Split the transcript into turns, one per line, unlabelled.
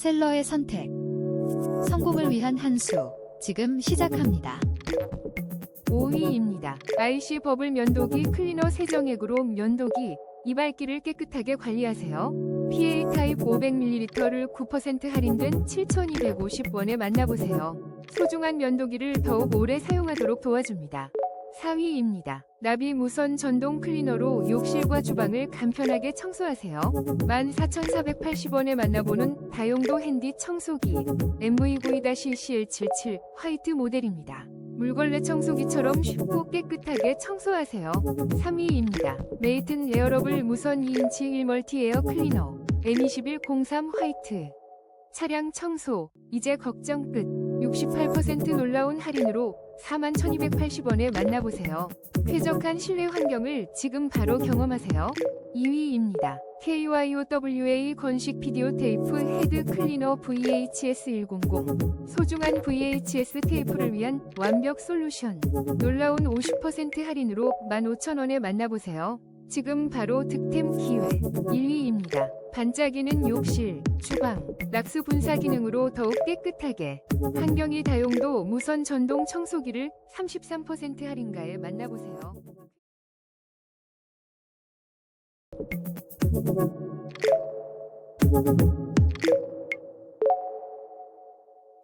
셀러의 선택. 성공을 위한 한 수. 지금 시작합니다.
5위입니다. IC 버블 면도기 클리너 세정액으로 면도기, 이발기를 깨끗하게 관리하세요. PA 타입 500ml를 9% 할인된 7,250원에 만나보세요. 소중한 면도기를 더욱 오래 사용하도록 도와줍니다. 4위입니다. 나비 무선 전동 클리너로 욕실과 주방을 간편하게 청소하세요. 14,480원에 만나보는 다용도 핸디 청소기 MV9-CL77 화이트 모델입니다. 물걸레 청소기처럼 쉽고 깨끗하게 청소하세요. 3위입니다. 메이튼 에어러블 무선 2인치 1멀티 에어 클리너 M2103 화이트 차량 청소 이제 걱정 끝 68% 놀라운 할인으로 41,280원에 만나보세요. 쾌적한 실내 환경을 지금 바로 경험하세요. 2위입니다. KYOWA 건식 비디오 테이프 헤드 클리너 VHS100 소중한 VHS 테이프를 위한 완벽 솔루션 놀라운 50% 할인으로 15,000원에 만나보세요. 지금 바로 득템 기회 1위입니다. 반짝이는 욕실, 주방, 락스 분사 기능으로 더욱 깨끗하게 환경이 다용도 무선 전동 청소기를 33% 할인가에 만나보세요.